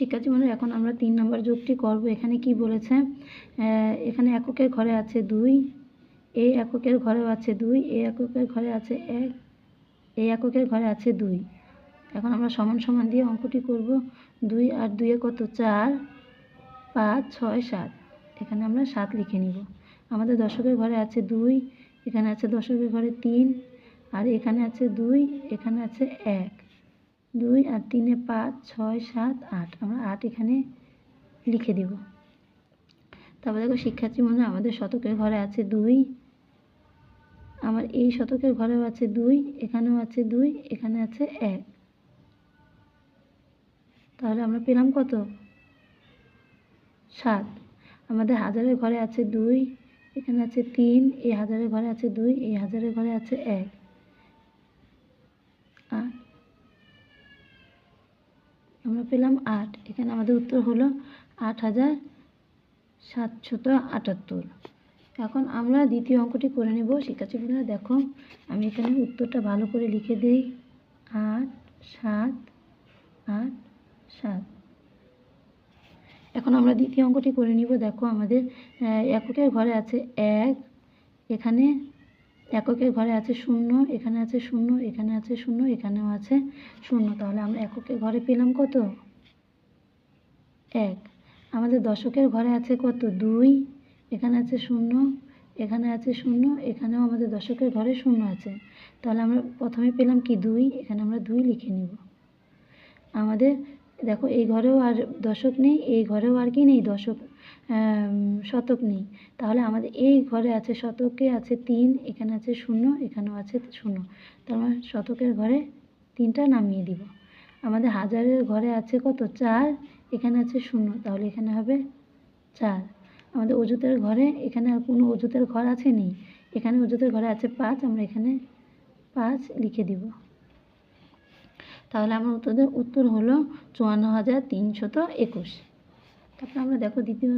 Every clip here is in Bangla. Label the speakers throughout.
Speaker 1: শিক্ষার্থী মানে এখন আমরা তিন নম্বর যোগটি করব। এখানে কি বলেছে? এখানে এককের ঘরে আছে দুই এই এককের ঘরেও আছে দুই এই এককের ঘরে আছে এক এই এককের ঘরে আছে দুই। এখন আমরা সমান সমান দিয়ে অঙ্কটি করব। দুই আর দুইয়ে কত? চার, পাঁচ, ছয়, সাত। এখানে আমরা সাত লিখে নিব। আমাদের দশকের ঘরে আছে দুই, এখানে আছে দশকের ঘরে তিন, আর এখানে আছে দুই, এখানে আছে এক। দুই আর তিনে পাঁচ, ছয়, সাত, আট। আমরা আট এখানে লিখে দেব। তারপর দেখো, শিক্ষার্থী মনে আমাদের শতকের ঘরে আছে দুই। আমার এই শতকের ঘরেও আছে দুই, এখানেও আছে দুই, এখানে আছে এক। তাহলে আমরা পেলাম কত? সাত। আমাদের হাজারের ঘরে আছে দুই, এখানে আছে তিন, এই হাজারের ঘরে আছে দুই, এই হাজারের ঘরে আছে এক। আট। আমরা পেলাম আট। এখানে আমাদের উত্তর হলো আট হাজার সাতশত আটাত্তর। এখন আমরা দ্বিতীয় অঙ্কটি করে নেব। শিক্ষার্থী বন্ধুরা, দেখো, আমি এখানে উত্তরটা ভালো করে লিখে দিই। আট, সাত আট, সাত। এখন আমরা দ্বিতীয় অঙ্কটি করে নিব। দেখো, আমাদের এককের ঘরে আছে এক। এখানে এককের ঘরে আছে শূন্য, এখানে আছে শূন্য, এখানে আছে শূন্য, এখানেও আছে শূন্য। তাহলে আমরা এককের ঘরে পেলাম কত? এক। আমাদের দশকের ঘরে আছে কত? দুই। এখানে আছে শূন্য, এখানে আছে শূন্য, এখানেও আমাদের দশকের ঘরে শূন্য আছে। তাহলে আমরা প্রথমে পেলাম কি দুই? এখানে আমরা দুই লিখে নিব। আমাদের, দেখো, এই ঘরেও আর দশক নেই, এই ঘরেও আর কি নেই দশক? শতক নেই। তাহলে আমাদের এই ঘরে আছে শতকে আছে তিন, এখানে আছে শূন্য, এখানেও আছে শূন্য। তার মানে শতকের ঘরে তিনটা নামিয়ে দিব। আমাদের হাজারের ঘরে আছে কত? চার, এখানে আছে শূন্য। তাহলে এখানে হবে চার। আমাদের অজুতের ঘরে, এখানে আর কোনো অজুতের ঘর আছে নেই। এখানে অজুতের ঘরে আছে পাঁচ, আমরা এখানে পাঁচ লিখে দিব। তাহলে আমার উত্তর উত্তর হলো চুয়ান্ন হাজার তিনশত একুশ। তারপরে আমরা দেখো দ্বিতীয়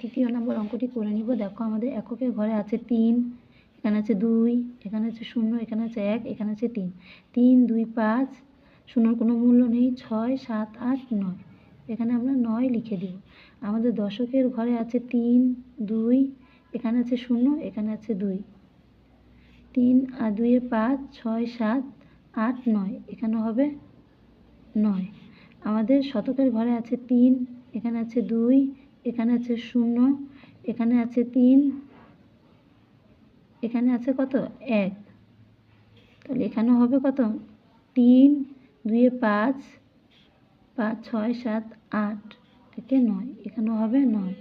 Speaker 1: তৃতীয় নম্বর অঙ্কটি করে নিব। দেখো আমাদের এককের ঘরে আছে তিন, এখানে আছে দুই, এখানে আছে শূন্য, এখানে আছে এক, এখানে আছে তিন। তিন, দুই, পাঁচ, শূন্যর কোনো মূল্য নেই। ছয়, সাত, আট, নয়। এখানে আমরা নয় লিখে দিব। আমাদের দশকের ঘরে আছে তিন, দুই, এখানে আছে শূন্য, এখানে আছে দুই। তিন আর দুইয়ে পাঁচ, ছয়, সাত, আট, নয়। এখানে হবে নয়। আমাদের শতকের ঘরে আছে তিন এখানে আছে দুই, এখানে আছে শূন্য, এখানে আছে তিন, এখানে আছে কত? এক। তাহলে এখানেও হবে কত? তিন দুইয়ে পাঁচ পাঁচ, ছয়, সাত, আট থেকে নয়। এখানেও হবে নয়।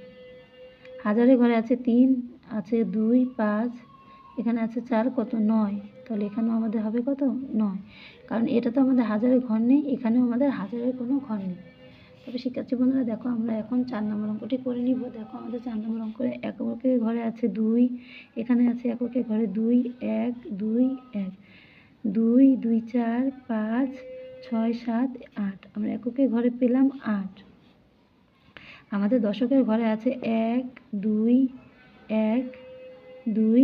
Speaker 1: হাজারের ঘরে আছে তিন, আছে দুই, পাঁচ, এখানে আছে চার, কত? নয়। তাহলে এখানেও আমাদের হবে কত? নয়। কারণ এটা তো আমাদের হাজারের ঘর নেই, এখানেও আমাদের হাজারের কোনো ঘর নেই। তবে শিক্ষার্থী বন্ধুরা, দেখো আমরা এখন চার নম্বর অঙ্কটি করে নিব। দেখো আমাদের চার নম্বর অঙ্কে এককের ঘরে আছে দুই, এখানে আছে এককের ঘরে দুই, এক দুই এক। দুই দুই, চার, পাঁচ, ছয়, সাত, আট। আমরা এককের ঘরে পেলাম আট। আমাদের দশকের ঘরে আছে এক, দুই এক দুই,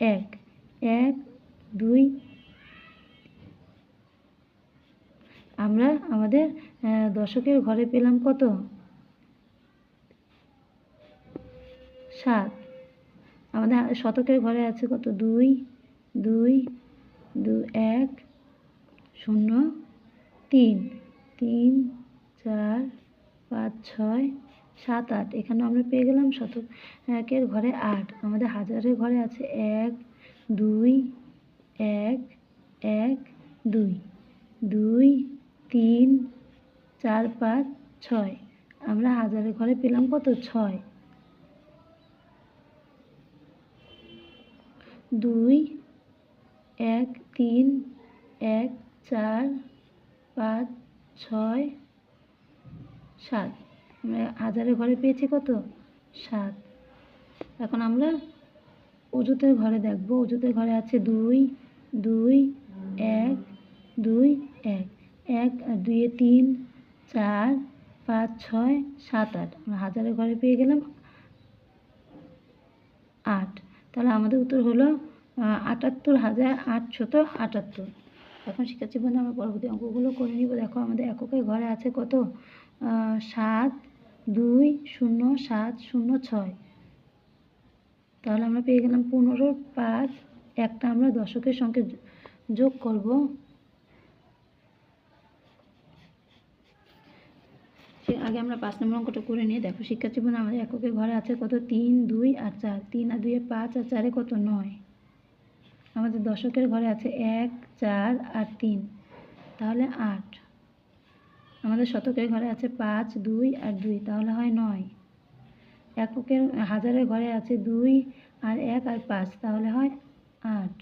Speaker 1: এক। এক, দুই আমরা আমাদের দশকের ঘরে পেলাম কত? সাত। আমাদের শতকের ঘরে আছে কত? দুই দুই, দু, এক, শূন্য, তিন। তিন, চার, পাঁচ, ছয়, সাত, আট। এখানে আমরা পেয়ে গেলাম শতকের ঘরে আট। আমাদের হাজারের ঘরে আছে এক, দুই, এক এক, দুই তিন চার পাঁচ ছয়। আমরা হাজারের ঘরে পেলাম কত? ছয়। দুই, এক, তিন, এক, চার, পাঁচ, ছয়, সাত। আমরা হাজারের ঘরে পেয়েছি কত? সাত। এখন আমরা অজুতের ঘরে দেখব। অজুতের ঘরে আছে দুই দুই, এক দুই, এক। এক আর দুইয়ে তিন। চার, পাঁচ, ছয়, সাত, আট। আমরা হাজারের ঘরে পেয়ে গেলাম আট। তাহলে আমাদের উত্তর হলো আটাত্তর হাজার আটশত আটাত্তর। এখন শিক্ষার্থী বন্ধু, আমরা পরবর্তী অঙ্কগুলো করে নিব। দেখো আমাদের এককের ঘরে আছে কত? সাত, দুই, শূন্য, সাত, শূন্য, ছয়। তাহলে আমরা পেয়ে গেলাম পনেরো, পাঁচ। একটা আমরা দশকের সঙ্গে যোগ করব। আগে আমরা পাঁচ নম্বর অঙ্কটা করে নিই। দেখো শিক্ষার্থী বোন আমাদের এককের ঘরে আছে কত? তিন, দুই আর চার। তিন আর দুইয়ে পাঁচ আর চারে কত? নয়। আমাদের দশকের ঘরে আছে এক, চার আর তিন। তাহলে আট। আমাদের শতকের ঘরে আছে পাঁচ, দুই আর দুই। তাহলে হয় নয়। এককের, হাজারের ঘরে আছে দুই আর এক আর পাঁচ। তাহলে হয় আট।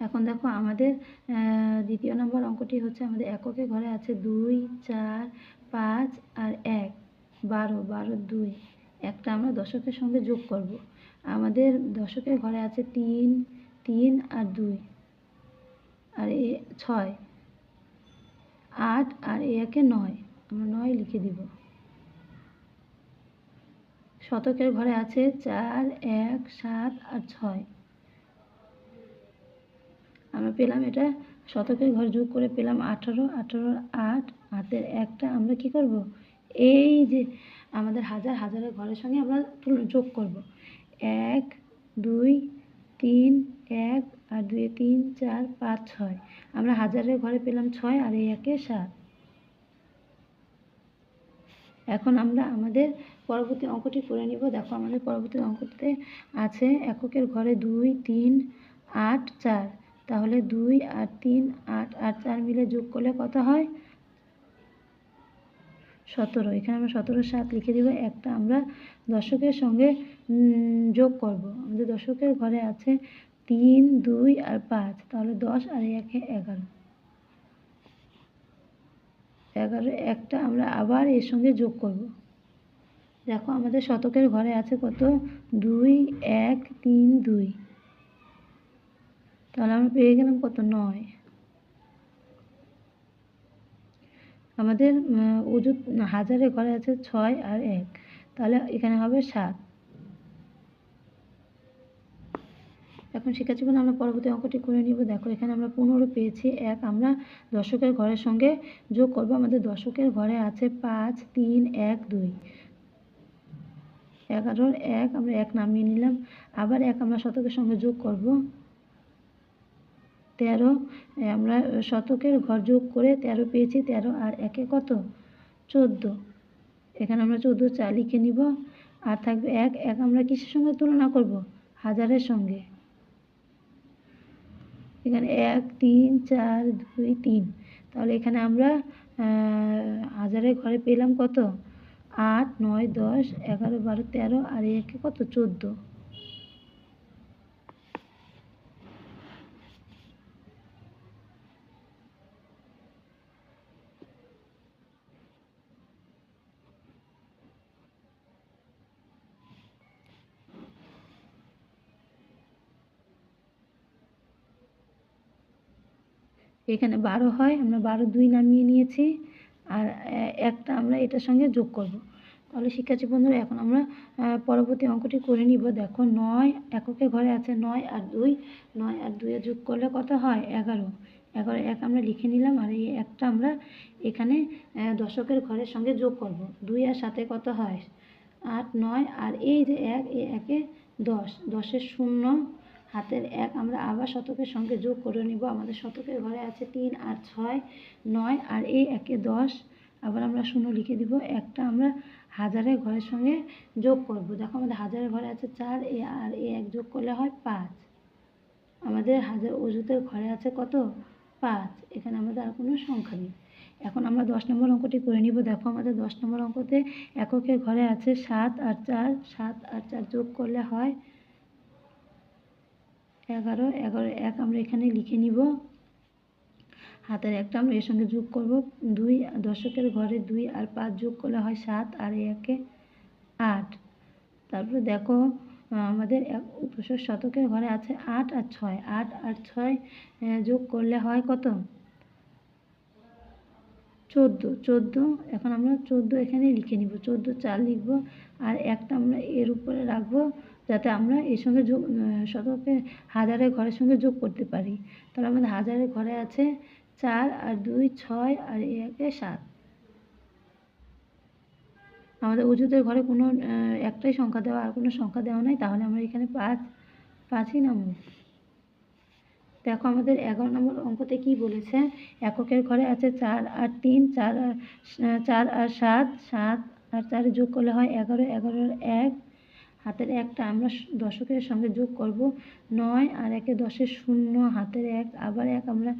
Speaker 1: এখন দেখো, আমাদের দ্বিতীয় নম্বর অঙ্কটি হচ্ছে আমাদের এককের ঘরে আছে দুই, চার পাঁচ আর এক, বারো বারো, দুই। একটা আমরা দশকের সঙ্গে যোগ করব। আমাদের দশকের ঘরে আছে তিন তিন আর দুই। আর এ ছয়। আট আর এ একে নয়। আমরা নয় লিখে দিব। শতকের ঘরে আছে চার, এক, সাত আর ছয়। আমরা পেলাম এটা শতকের ঘরে যোগ করে পেলাম আঠারো, আঠারোর আট হাতের একটা আমরা কি করব? এই যে আমাদের হাজার হাজারের ঘরের সঙ্গে আমরা যোগ করব। এক, দুই, তিন, এক আর দুই, তিন, চার, পাঁচ, ছয়। আমরা হাজারের ঘরে পেলাম ছয় আর এই একে সাত। এখন আমরা আমাদের পরবর্তী অঙ্কটি করে নিব। দেখো আমাদের পরবর্তী অঙ্কটিতে আছে এককের ঘরে দুই, তিন, আট, চার। তাহলে দুই আর তিন, আট, আর চার মিলে যোগ করলে কত হয়? সতেরো। এখানে আমরা সতেরো সাত লিখে দিব। একটা আমরা দশকের সঙ্গে যোগ করব। আমাদের দশকের ঘরে আছে তিন, দুই আর পাঁচ। তাহলে দশ আর একে এগারো। এগারো, একটা আমরা আবার এর সঙ্গে যোগ করব। দেখো আমাদের শতকের ঘরে আছে কত? দুই, এক, তিন, দুই। তাহলে আমরা পেয়ে গেলাম কত? নয়। আমাদের অজুত হাজারের ঘরে আছে ছয় আর এক। তাহলে এখানে হবে সাত। এখন শিক্ষার্থী বন্ধু আমরা পরবর্তী অঙ্কটি করে নিব। দেখো, এখানে আমরা পনেরো পেয়েছি, এক আমরা দশকের ঘরের সঙ্গে যোগ করব। আমাদের দশকের ঘরে আছে পাঁচ, তিন, এক, দুই। এগারোর এক, আমরা এক নামিয়ে নিলাম। আবার এক আমরা শতকের সঙ্গে যোগ করব। তেরো আমরা শতকের ঘর যোগ করে তেরো পেয়েছি, তেরো আর একে কত? চোদ্দ। এখানে আমরা চোদ্দ চার লিখে নিব। আর থাকবে এক এক আমরা কিসের সঙ্গে তুলনা করব? হাজারের সঙ্গে। এখানে এক, তিন, চার, দুই, তিন। তাহলে এখানে আমরা হাজারের ঘরে পেলাম কত? আট, নয়, দশ, এগারো, বারো, তেরো আর একে কত? চোদ্দ। এখানে বারো হয়, আমরা বারো দুই নামিয়ে নিয়েছি আর একটা আমরা এটার সঙ্গে যোগ করব। তাহলে শিক্ষার্থী বন্ধুরা, এখন আমরা পরবর্তী অঙ্কটি করে নিব। দেখো, নয় এককের ঘরে আছে নয় আর দুই। নয় আর দুইয়ে যোগ করলে কত হয়? এগারো। এগারো এক আমরা লিখে নিলাম আর এই একটা আমরা এখানে দশকের ঘরের সঙ্গে যোগ করব। দুই আর সাথে কত হয়? আট, নয় আর এই যে এক এ একে দশ। দশের শূন্য হাতের এক, আমরা আবার শতকের সঙ্গে যোগ করে নিব। আমাদের শতকের ঘরে আছে তিন আর ছয়, নয় আর এই একে দশ। আবার আমরা শূন্য লিখে দিব। একটা আমরা হাজারের ঘরের সঙ্গে যোগ করব। দেখো আমাদের হাজারের ঘরে আছে চার, এ আর এ এক যোগ করলে হয় পাঁচ। আমাদের হাজার অজুতের ঘরে আছে কত? পাঁচ। এখানে আমাদের আর কোনো সংখ্যা নেই। এখন আমরা দশ নম্বর অঙ্কটি করে নিব। দেখো আমাদের দশ নম্বর অঙ্কতে এককের ঘরে আছে সাত আর চার। সাত আর চার যোগ করলে হয় এগারো এগারো, এক আমরা এখানে লিখে নিব। হাতের একটা আমরা এর সঙ্গে যোগ করব। দুই, দশকের ঘরে দুই আর পাঁচ যোগ করলে হয় সাত আর একে আট। তারপরে দেখো আমাদের এক উপসর শতকের ঘরে আছে আট আর ছয়। আট আর ছয় যোগ করলে হয় কত? চোদ্দ চোদ্দ, এখন আমরা চোদ্দ এখানে লিখে নিব। চোদ্দ, চার লিখব আর একটা আমরা এর উপরে রাখব যাতে আমরা এর সঙ্গে যোগ শতকে হাজারের ঘরের সঙ্গে যোগ করতে পারি। তাহলে আমাদের হাজারের ঘরে আছে চার আর দুই, ছয় আর একে সাত। আমাদের অজুতের ঘরে কোনো একটাই সংখ্যা দেওয়া আর কোনো সংখ্যা দেওয়া নাই। তাহলে আমরা এখানে পাঁচ, পাঁচই নামব। দেখো আমাদের এগারো নম্বর অঙ্কতে কি বলেছে? এককের ঘরে আছে চার আর তিন, চার আর চার আর সাত সাত আর চারে যোগ করলে হয় এগারো এগারোর এক। হাতের একটা আমরা দশকের সঙ্গে যোগ করব নয় আর একে দশের শূন্য, হাতের এক। আবার এক আমরা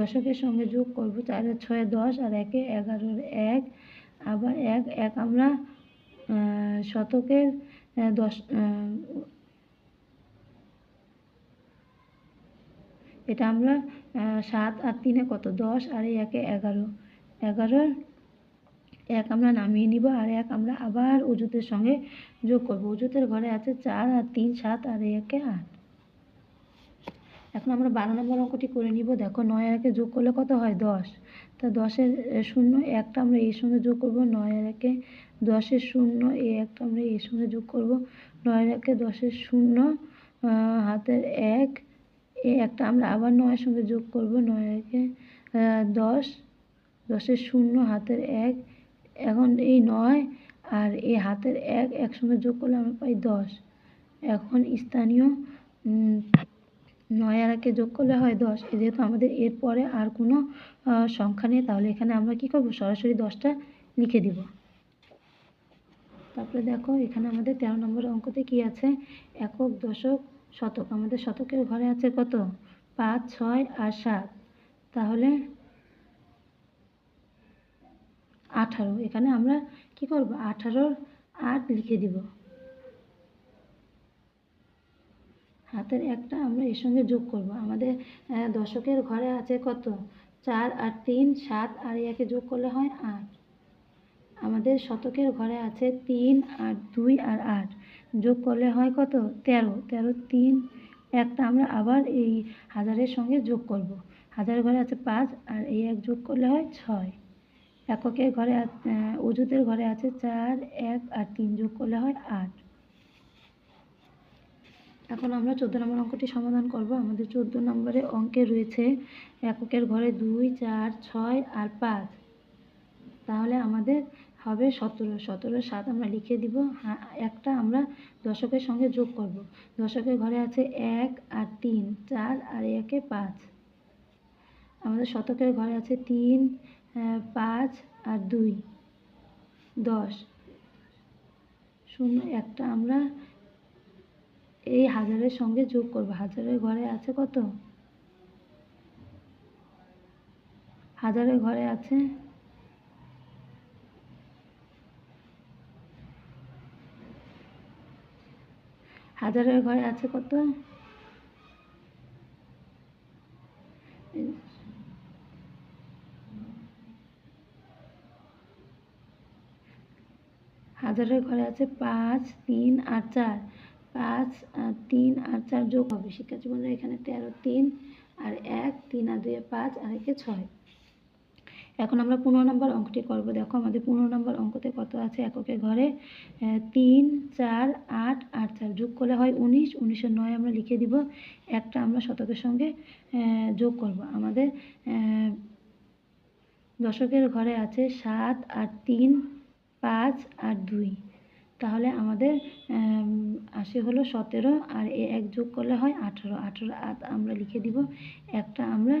Speaker 1: দশকের সঙ্গে যোগ করব চারের ছয় দশ আর একে এগারোর এক। আবার এক এক আমরা শতকের দশ এটা আমরা সাত আর তিনে কত? দশ আর এই একে এগারো। এগারোর এক আমরা নামিয়ে নিব আর এক আমরা আবার অজুতের সঙ্গে যোগ করব। অজুতের ঘরে আছে চার আর তিন, সাত আর একে আট। এখন আমরা বারো নম্বর অঙ্কটি করে নিব। দেখো, নয় আর একে যোগ করলে কত হয়? দশ। তা দশের শূন্য একটা আমরা এর সঙ্গে যোগ করব। নয় আর একে দশের শূন্য, এ একটা আমরা এর সঙ্গে যোগ করব। নয় আর একে দশের শূন্য হাতের এক এই একটা, আমরা আবার নয়ের সঙ্গে যোগ করব। নয় একে দশ, দশের শূন্য, হাতের এক। এখন এই নয় আর এই হাতের এক একসঙ্গে যোগ করলে আমরা পাই দশ। এখন স্থানীয় নয় আর একে যোগ করলে হয় দশ। যেহেতু আমাদের এর পরে আর কোনো সংখ্যা নেই, তাহলে এখানে আমরা কী করব? সরাসরি দশটা লিখে দিব। তারপরে দেখো, এখানে আমাদের তেরো নম্বর অঙ্কতে কি আছে? একক, দশক শতক, আমাদের শতকের ঘরে আছে কত? পাঁচ, ছয় আর সাত। তাহলে আঠারো। এখানে আমরা কি করব? আঠারোর আট লিখে দিব। হাতের একটা আমরা এর সঙ্গে যোগ করব। আমাদের দশকের ঘরে আছে কত? চার আর তিন, সাত আর একে যোগ করলে হয় আট। আমাদের শতকের ঘরে আছে তিন আর দুই আর আট। যোগ করলে হয় কত? তেরো। তেরো, তিন, একটা। আমরা আবার এই হাজারের সঙ্গে যোগ করব। হাজারের ঘরে আছে পাঁচ আর এই এক যোগ করলে হয় ছয়। এককের ঘরে অজুতের ঘরে আছে চার, এক আর তিন যোগ করলে হয় আট। এখন আমরা চোদ্দ নম্বর অঙ্কটি সমাধান করব। আমাদের চোদ্দ নম্বরে অঙ্কে রয়েছে এককের ঘরে দুই, চার, ছয় আর পাঁচ। তাহলে আমাদের হবে সতেরো সতেরো সাত আমরা লিখে দিব। একটা আমরা দশকের সঙ্গে যোগ করব। দশকের ঘরে আছে এক আর তিন, চার আর একে পাঁচ। আমাদের শতকের ঘরে আছে তিন পাঁচ আর দুই, দশ। শূন্য, একটা আমরা এই হাজারের সঙ্গে যোগ করব। হাজারের ঘরে আছে কত? হাজারের ঘরে আছে হাজারের ঘরে আছে কত? হাজারের ঘরে আছে পাঁচ, তিন আর চার। পাঁচ তিন আর চার যোগ হবে। শিক্ষার্থী বন্ধুরা এখানে তেরো, তিন আর এক, তিন আর দুই পাঁচ, আর একে ছয়। এখন আমরা পনেরো নম্বর অঙ্কটি করব। দেখো আমাদের পনেরো নম্বর অঙ্কতে কত আছে? এককের ঘরে তিন, চার, আট আট, চার যোগ করলে হয় উনিশ। উনিশের নয় আমরা লিখে দিব। একটা আমরা শতকের সঙ্গে যোগ করব। আমাদের দশকের ঘরে আছে সাত আর তিন, পাঁচ আর দুই। তাহলে আমাদের আসে হলো সতেরো আর এ এক যোগ করলে হয় আঠারো। আঠারো আমরা লিখে দিব। একটা আমরা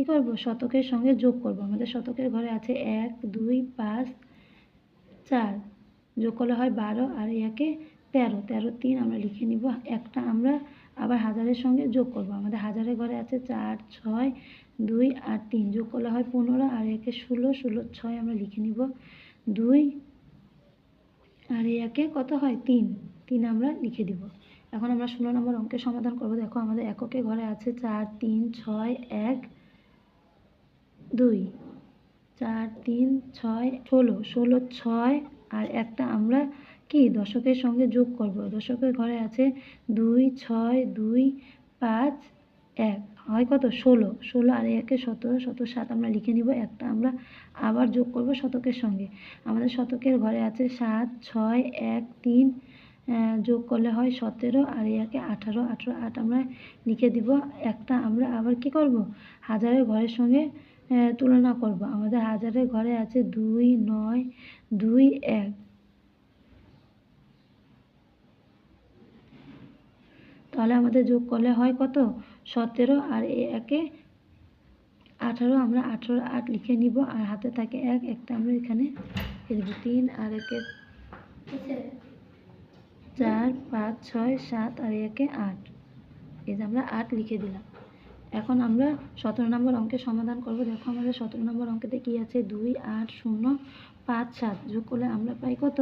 Speaker 1: কী করব? শতকের সঙ্গে যোগ করব। আমাদের শতকের ঘরে আছে এক, দুই, পাঁচ, চার। যোগ করলে হয় বারো আর একে তেরো। তেরো, তিন আমরা লিখে নিব। একটা আমরা আবার হাজারের সঙ্গে যোগ করব। আমাদের হাজারের ঘরে আছে চার, ছয়, দুই আর তিন। যোগ করলে হয় পনেরো আর একে ষোলো ষোলো, ছয় আমরা লিখে নিব। দুই আর একে কত হয়? তিন। তিন আমরা লিখে দিব। এখন আমরা ষোলো নম্বর অঙ্কের সমাধান করব। দেখো আমাদের এককে ঘরে আছে চার, তিন, ছয়, এক দুই, চার, তিন, ছয়, ষোলো। ষোলো, ছয়, আর একটা আমরা কি দশকের সঙ্গে যোগ করব? দশকের ঘরে আছে দুই, ছয়, দুই, পাঁচ, এক। হয় কত? ষোলো। ষোলো আর একে সতেরো সতেরো সাত আমরা লিখে নিব। একটা আমরা আবার যোগ করব শতকের সঙ্গে। আমাদের শতকের ঘরে আছে সাত, ছয়, এক, তিন যোগ করলে হয় সতেরো আর একে আঠারো। আঠারো, আট আমরা লিখে দিব। একটা আমরা আবার কি করব? হাজারের ঘরের সঙ্গে তুলনা করব। আমাদের হাজারের ঘরে আছে দুই, নয়, দুই, এক। তাহলে আমাদের যোগ করলে হয় কত? সতেরো আর একে আঠারো, আমরা আঠারো আট লিখে নিব। আর হাতে থাকে এক, একটা আমরা এখানে লিখব তিন, আর একে চার, পাঁচ, ছয়, সাত, আর একে আট। এই যে আমরা আট লিখে দিলাম। এখন আমরা সতেরো নম্বর অঙ্কের সমাধান করব। দেখো আমাদের সতেরো নম্বর অঙ্কেতে কি আছে? দুই, আট, শূন্য, পাঁচ, সাত। যোগ করলে আমরা পাই কত?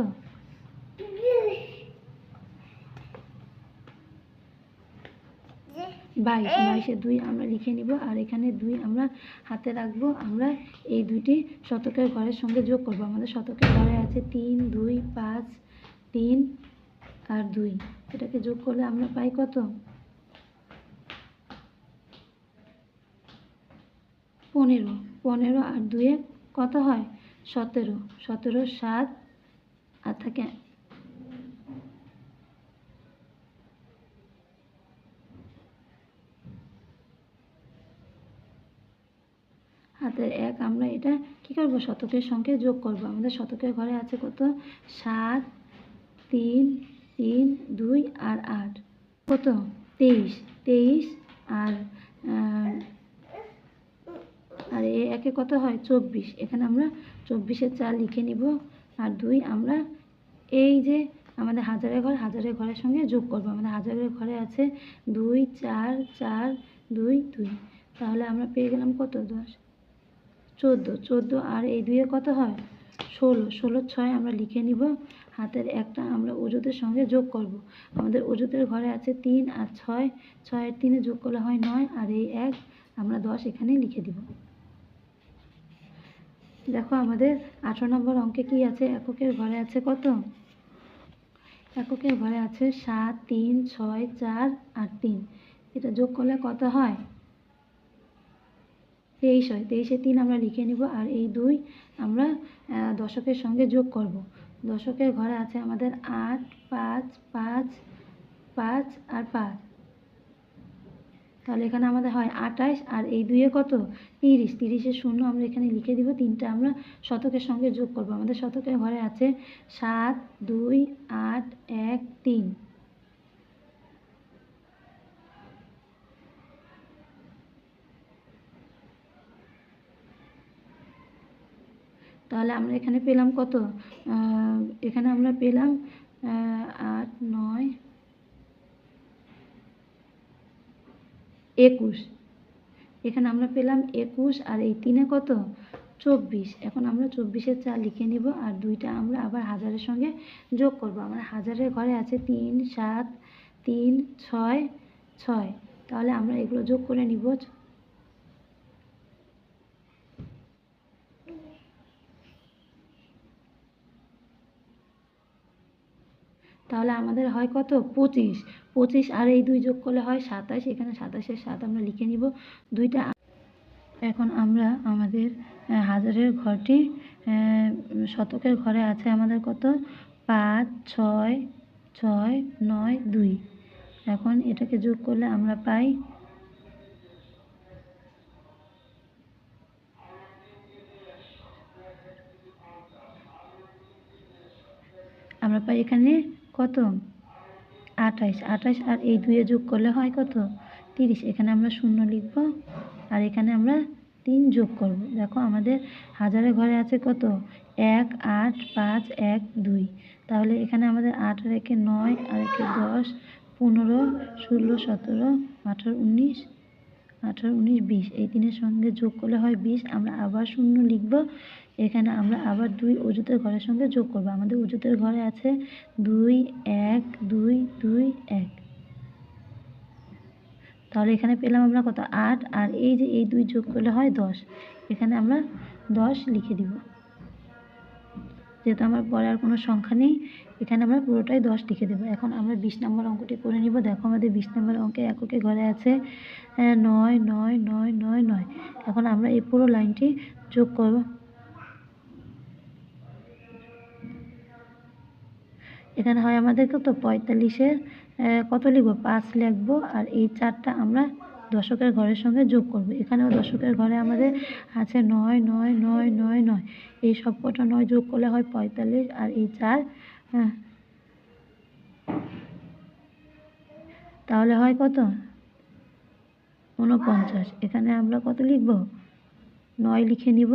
Speaker 1: বাইশ। বাইশে দুই আমরা লিখে নিব আর এখানে দুই আমরা হাতে রাখব। আমরা এই দুইটি শতকের ঘরের সঙ্গে যোগ করব। আমাদের শতকের ঘরে আছে তিন, দুই, পাঁচ, তিন আর দুই। এটাকে যোগ করলে আমরা পাই কত? পনেরো পনেরো আর দুয়ে কত হয়? সতেরো সতেরো সাত আর থাকে হাতের এক। আমরা এটা কি করব? শতকের সঙ্গে যোগ করব। আমাদের শতকের ঘরে আছে কত? সাত তিন তিন দুই আর আট। কত? তেইশ তেইশ আর আহ, আর এ একে কত হয়? চব্বিশ। এখানে আমরা চব্বিশের চার লিখে নিব। আর দুই আমরা এই যে আমাদের হাজারের ঘর, হাজারের ঘরের সঙ্গে যোগ করব। আমাদের হাজারের ঘরে আছে দুই, চার চার, দুই দুই। তাহলে আমরা পেয়ে গেলাম কত? দশ। চোদ্দ। চোদ্দ আর এই দুইয়ে কত হয়? ষোলো। ষোলো ছয় আমরা লিখে নিব। হাতের একটা আমরা ওজুদের সঙ্গে যোগ করব। আমাদের অজুতের ঘরে আছে তিন আর ছয়। ছয়ের তিনে যোগ করলে হয় নয়। আর এই এক আমরা দশ এখানে লিখে দিব। দেখো আমাদের আঠারো নম্বর অঙ্কে কি আছে? এককের ঘরে আছে কত? এককের ঘরে আছে সাত, তিন, ছয়, চার আর তিন। এটা যোগ করলে কত হয়? তেইশ হয়। তেইশে তিন আমরা লিখে নিব আর এই দুই আমরা দশকের সঙ্গে যোগ করব। দশকের ঘরে আছে আমাদের আট, পাঁচ পাঁচ পাঁচ আর পাঁচ। তাহলে এখানে আমাদের হয় আঠাশ, আর এই দুইয়ে কত? তিরিশ। তিরিশের শূন্য আমরা এখানে লিখে দিব, তিনটা আমরা শতকের সঙ্গে যোগ করব। আমাদের শতকের ঘরে আছে সাত, দুই, আট, এক, তিন। তাহলে আমরা এখানে পেলাম কত? এখানে আমরা পেলাম আট, নয় একুশ। এখানে আমরা পেলাম একুশ আর এই তিনে কত? চব্বিশ। এখন আমরা চব্বিশের চার লিখে নিব আর দুইটা আমরা আবার হাজারের সঙ্গে যোগ করব। আমার হাজারের ঘরে আছে তিন, সাত, তিন, ছয় ছয়। তাহলে আমরা এগুলো যোগ করে নিব। তাহলে আমাদের হয় কত? পঁচিশ। পঁচিশ আর এই দুই যোগ করলে হয় সাতাশ, এখানে সাতাশের সাত আমরা লিখে নিব। দুইটা এখন আমরা আমাদের হাজারের ঘরটি শতকের ঘরে আছে আমাদের কত? পাঁচ, ছয় ছয়, নয়, দুই। এখন এটাকে যোগ করলে আমরা পাই আমরা পাই এখানে কত? আঠাইশ আঠাইশ আর এই দুয়ে যোগ করলে হয় কত? তিরিশ। এখানে আমরা শূন্য লিখব আর এখানে আমরা তিন যোগ করব। দেখো আমাদের হাজারের ঘরে আছে কত? এক, আট, পাঁচ, এক, দুই। তাহলে এখানে আমাদের আট আর একে নয় আর একে দশ, পনেরো, ষোলো, সতেরো, আঠারো, উনিশ আঠারো, উনিশ, বিশ। এই তিনের সঙ্গে যোগ করলে হয় বিশ। আমরা আবার শূন্য লিখব। এখানে আমরা আবার দুই অজুতের ঘরের সঙ্গে যোগ করব। আমাদের অজুতের ঘরে আছে দুই, এক, দুই দুই, এক। তাহলে এখানে পেলাম আমরা কত? আট। আর এই যে এই দুই যোগ করলে হয় দশ। এখানে আমরা দশ লিখে দিব। যেহেতু আমার পরে আর কোনো সংখ্যা নেই, এখানে আমরা পুরোটাই দশ লিখে দেবো। এখন আমরা বিশ নম্বর অঙ্কটি করে নিব। দেখো আমাদের বিশ নম্বর অঙ্কে এককে ঘরে আছে নয় নয় নয় নয় নয়। এখন আমরা এই পুরো লাইনটি যোগ করব। এখানে হয় আমাদের কত পঁয়তাল্লিশের কত লিখব? পাঁচ লিখব আর এই চারটা আমরা দশকের ঘরের সঙ্গে যোগ করব। এখানেও দশকের ঘরে আমাদের আছে নয় নয় নয় নয় নয়। এই সব কটা নয় যোগ করলে হয় পঁয়তাল্লিশ আর এই চার হ্যাঁ। তাহলে হয় কত? উনপঞ্চাশ এখানে আমরা কত লিখব? নয় লিখে নিব।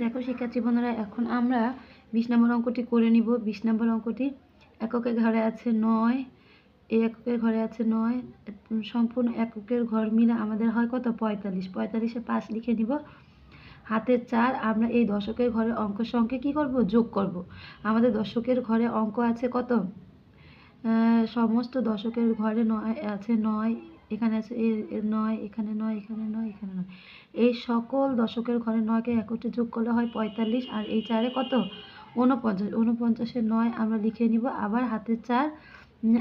Speaker 1: দেখো শিক্ষার্থী বন্ধুরা, এখন আমরা বিশ নম্বর অঙ্কটি করে নিব। বিশ নম্বর অঙ্কটি এককের ঘরে আছে নয়, এই এককের ঘরে আছে নয়, সম্পূর্ণ এককের ঘর মিলে আমাদের হয় কত? পঁয়তাল্লিশ। পঁয়তাল্লিশে পাঁচ লিখে নিব। হাতের চার, আমরা এই দশকের ঘরে অঙ্কের সঙ্গে কি করব? যোগ করব। আমাদের দশকের ঘরে অঙ্ক আছে কত? সমস্ত দশকের ঘরে নয়, আছে নয়, এখানে আছে নয়, এখানে নয় এখানে নয় এখানে নয়। এই সকল দশকের ঘরে নয়কে একত্রে যোগ করলে হয় পঁয়তাল্লিশ, আর এই চারে কত? ঊনপঞ্চাশ ঊনপঞ্চাশে নয় আমরা লিখে নিব, আবার হাতের চার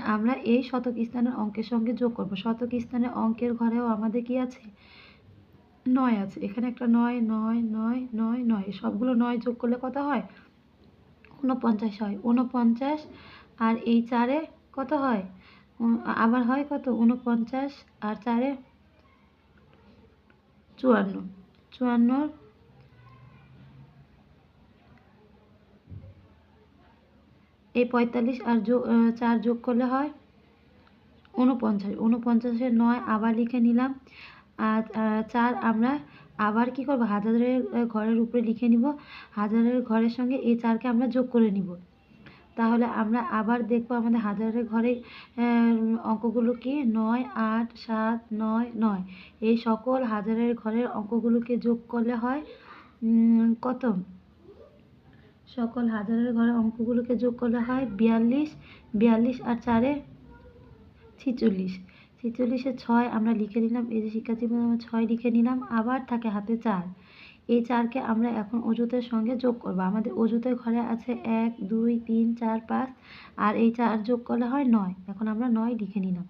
Speaker 1: আমরা এই শতক স্থানের অঙ্কের সঙ্গে যোগ করব। শতক স্থানের অঙ্কের ঘরেও আমাদের কি আছে? নয় আছে। এখানে একটা নয় নয় নয় নয় নয়। সবগুলো নয় যোগ করলে কত হয়? ঊনপঞ্চাশ হয়। ঊনপঞ্চাশ আর এই চারে কত হয়? আবার হয় কত? ঊনপঞ্চাশ আর চারে চুয়ান্ন। চুয়ান্নর এই পঁয়তাল্লিশ আর চার যোগ করলে হয় ঊনপঞ্চাশ। ঊনপঞ্চাশের নয় আবার লিখে নিলাম। আর চার আমরা আবার কি করব? হাজারের ঘরের উপরে লিখে নিব। হাজারের ঘরের সঙ্গে এই চারকে আমরা যোগ করে নিব। তাহলে আমরা আবার দেখব আমাদের হাজারের ঘরে অঙ্কগুলো কি? নয়, আট, সাত, নয় নয়। এই সকল হাজারের ঘরের অঙ্কগুলোকে যোগ করলে হয় কত? সকল হাজারের ঘরের অঙ্কগুলোকে যোগ করলে হয় বিয়াল্লিশ বিয়াল্লিশ আর চারে ছিচল্লিশ। ছিচল্লিশে ছয় আমরা লিখে নিলাম, এই যে শিক্ষার্থী আমরা ছয় লিখে নিলাম, আবার থাকে হাতে চার। এই চারকে আমরা এখন অজুতের সঙ্গে যোগ করব। আমাদের অজুতের ঘরে আছে এক, দুই, তিন, চার, পাঁচ আর এই চার যোগ করলে হয় নয়। এখন আমরা নয় লিখে নিলাম।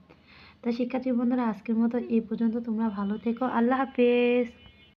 Speaker 1: তা শিক্ষার্থী বন্ধুরা আজকের মতো এই পর্যন্ত। তোমরা ভালো থেকো। আল্লাহ হাফেজ।